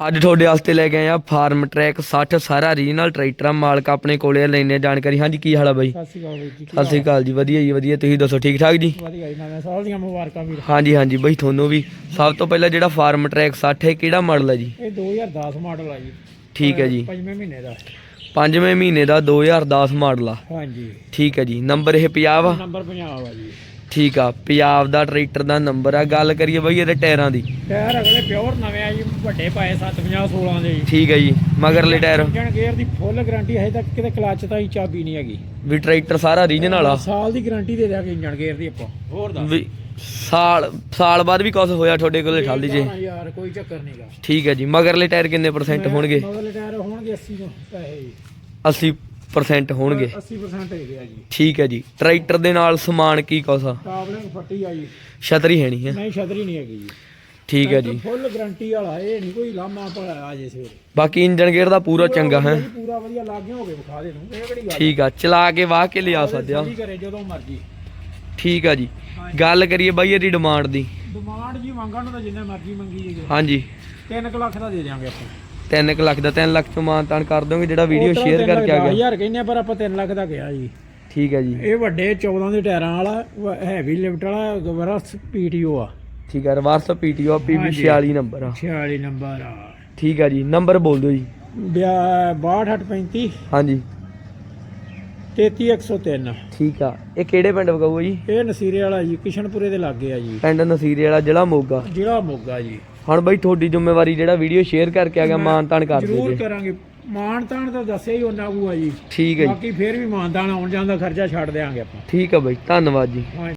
ਅੱਜ ਤੁਹਾਡੇ ਵਾਸਤੇ ਲੈ ਕੇ ਆਏ ਆ ਫਾਰਮ ਟਰੈਕ 60 ਸਾਰਾ ਰੀਜਨਲ ਟਰੈਕਟਰ ਮਾਲਕ ਆਪਣੇ ਕੋਲੇ ਲੈਣੇ ਜਾਣਕਾਰੀ। ਹਾਂਜੀ ਕੀ ਹਾਲ ਆ ਬਾਈ? ਸਤਿ ਸ਼੍ਰੀ ਅਕਾਲ ਵੀਰ ਜੀ ਸਤਿ ਸ੍ਰੀ ਅਕਾਲ ਜੀ ਵਧੀਆ ਜੀ ਵਧੀਆ। ਤੁਸੀਂ ਦੱਸੋ ਠੀਕ ਠਾਕ ਜੀ? ਵਧੀਆ ਜੀ ਨਵੇਂ ਸਾਲ ਦੀਆਂ ਮੁਬਾਰਕਾਂ ਵੀਰ। ਹਾਂਜੀ ਹਾਂਜੀ ਬਾਈ ਤੁਹਾਨੂੰ ਵੀ। ਸਭ ਤੋਂ ਪਹਿਲਾਂ ਜਿਹੜਾ ਫਾਰਮ ਟਰੈਕ 60 ਹੈ ਕਿਹੜਾ ਮਾਡਲ ਹੈ ਜੀ? ਇਹ 2010 ਮਾਡਲ ਆ ਜੀ। ਠੀਕ ਹੈ ਜੀ। ਪੰਜਵੇਂ ਮਹੀਨੇ ਦਾ। ਪੰਜਵੇਂ ਮਹੀਨੇ ਦਾ 2010 ਮਾਡਲ ਆ। ਹਾਂਜੀ। ਠੀਕ ਹੈ ਜੀ। ਨੰਬਰ ਇਹ 50 ਆ ਨੰਬਰ 50 ਆ ਜੀ। ਠੀਕ ਆ ਪੰਜਾਬ ਦਾ ਟਰੈਕਟਰ ਦਾ ਨੰਬਰ ਆ ਗੱਲ ਕਰੀਏ ਬਾਈ ਇਹਦੇ ਟਾਇਰਾਂ ਦੀ। ਟਾਇਰ ਅਗਲੇ ਪਿਓਰ ਨਵੇਂ ਆ ਜੀ ਵੱਡੇ ਪਾਏ 750 16 ਦੇ ਜੀ। ਠੀਕ ਹੈ ਜੀ ਮਗਰਲੇ ਟਾਇਰ। ਇੰਜਣ ਗੇਅਰ ਦੀ ਫੁੱਲ ਗਾਰੰਟੀ ਹੈ ਤੱਕ ਕਿਤੇ ਕਲੱਚ ਤਾਂ ਹੀ ਚਾਬੀ ਨਹੀਂ ਹੈਗੀ। ਵੀ ਟਰੈਕਟਰ ਸਾਰਾ ਰੀਜਨਲ ਆ। ਸਾਲ ਦੀ ਗਾਰੰਟੀ ਦੇ ਦਿਆਂਗੇ ਇੰਜਣ ਗੇਅਰ ਦੀ ਆਪਾਂ। ਹੋਰ ਦੱਸ। ਵੀ ਸਾਲ ਸਾਲ ਬਾਅਦ ਵੀ ਕੁਝ ਹੋਇਆ ਤੁਹਾਡੇ ਕੋਲੇ ਠੱਲ ਜੇ? ਯਾਰ ਕੋਈ ਚੱਕਰ ਨਹੀਂਗਾ ਠੀਕ ਹੈ ਜੀ ਮਗਰਲੇ ਟਾਇਰ ਕਿੰਨੇ ਪਰਸੈਂਟ ਹੋਣਗੇ? ਮਗਰਲੇ ਟਾਇਰ ਹੋਣਗੇ 80 ਤੋਂ ਪੈਸੇ ਜੀ। 80% ਹੋਣਗੇ। 80% ਹੈਗੇ ਆ ਜੀ। ਠੀਕ ਹੈ ਜੀ। ਟਰੈਕਟਰ ਦੇ ਨਾਲ ਸਮਾਨ ਕੀ ਕੁਛ ਆ ਟਾਬਲਿੰਗ ਫੱਟੀ ਆ ਜੀ। ਛਤਰੀ ਹੈ ਨਹੀਂ ਹੈ। ਨਹੀਂ ਛਤਰੀ ਨਹੀਂ ਹੈਗੀ ਜੀ। ਠੀਕ ਹੈ ਜੀ। ਫੁੱਲ ਗਾਰੰਟੀ ਵਾਲਾ ਇਹ ਨਹੀਂ ਕੋਈ ਲਾਮਾ ਆ ਜੇ ਸਵੇਰੇ। ਬਾਕੀ ਇੰਜਨ ਗੇਅਰ ਦਾ ਪੂਰਾ ਚੰਗਾ ਹੈ। ਪੂਰਾ ਵਧੀਆ ਲਾਗੇ ਹੋ ਕੇ ਵਿਖਾ ਦੇ ਨੂੰ ਇਹ ਕਿਹੜੀ ਗੱਲ ਠੀਕ ਆ ਚਲਾ ਕੇ ਵਾਹ ਕੇ ਲਿਆ ਸੱਦਿਆ। ਕੀ ਕਰੇ ਜਦੋਂ ਮਰਜ਼ੀ। ਠੀਕ ਆ ਜੀ। ਗੱਲ ਕਰੀਏ ਬਾਈ ਇਹਦੀ ਡਿਮਾਂਡ ਦੀ। ਡਿਮਾਂਡ ਜੀ ਮੰਗਣ ਨੂੰ ਤਾਂ ਜਿੰਨੇ ਮਰਜ਼ੀ ਮੰਗੀ ਜੀ ਹਾਂਜੀ। 3 ਲੱਖ ਦਾ ਦੇ ਦਿਆਂਗੇ ਆਪਾਂ। 3 ਲੱਖ ਦਾ 3 ਲੱਖ ਤੋਂ ਮਾਨਤਾਨ ਕਰ ਦੋਗੇ ਜਿਹੜਾ ਵੀਡੀਓ ਸ਼ੇਅਰ ਕਰਕੇ ਆ ਗਿਆ। ਯਾਰ ਕਹਿੰਦੇ ਆ, ਪਰ ਆਪਾਂ 3 ਲੱਖ ਦਾ ਗਿਆ ਜੀ। ਠੀਕ ਹੈ ਜੀ। ਇਹ ਵੱਡੇ 14 ਦੇ ਟਾਇਰਾਂ ਵਾਲਾ ਹੈਵੀ ਲਿਫਟ ਵਾਲਾ ਗਵਰਾ ਪੀਟੀਓ ਆ। ਠੀਕ ਹੈ ਰਿਵਰਸ ਪੀਟੀਓ ਪੀਬੀ ਹਾਂਜੀ। 46 ਨੰਬਰ ਆ। 46 ਨੰਬਰ ਆ। ਠੀਕ ਆ ਜੀ ਨੰਬਰ ਬੋਲ ਦਿਓ ਜੀ। 6235 ਹਾਂਜੀ। 33103 ਠੀਕ ਆ। ਇਹ ਕਿਹੜੇ ਪਿੰਡ ਵਗਾਊ ਜੀ? ਇਹ ਨਸੀਰੇ ਵਾਲਾ ਜੀ ਕਿਸ਼ਨਪੁਰੇ ਦੇ ਲਾਗੇ ਆ ਜੀ। ਪਿੰਡ ਨਸੀਰੇ ਵਾਲਾ ਜ਼ਿਲ੍ਹਾ ਮੋਗਾ। ਜ਼ਿਲ੍ਹਾ ਮੋਗਾ ਜੀ। ਹੁਣ ਬਾਈ ਤੁਹਾਡੀ ਜ਼ਿੰਮੇਵਾਰੀ ਜਿਹੜਾ ਵੀਡੀਓ ਸ਼ੇਅਰ ਕਰਕੇ ਆ ਗਿਆ ਮਾਨਤਾਨ ਕਰ ਦਿਓ ਜ਼ਰੂਰ ਜੀ। ਕਰਾਂਗੇ। ਮਾਣ ਤਾਣ ਤਾਂ ਦੱਸਿਆ ਹੀ ਉਹਨਾਂ ਕੋ ਆ ਜੀ। ਠੀਕ ਹੈ ਜੀ। ਬਾਕੀ ਫੇਰ ਵੀ ਮਾਨਦਾਨ ਆਉਣ ਜਾਣ ਦਾ ਖਰਚਾ ਛੱਡ ਦੇਾਂਗੇ ਆਪਾਂ। ਠੀਕ ਆ ਬਾਈ ਧੰਨਵਾਦ ਜੀ। ਹਾਂ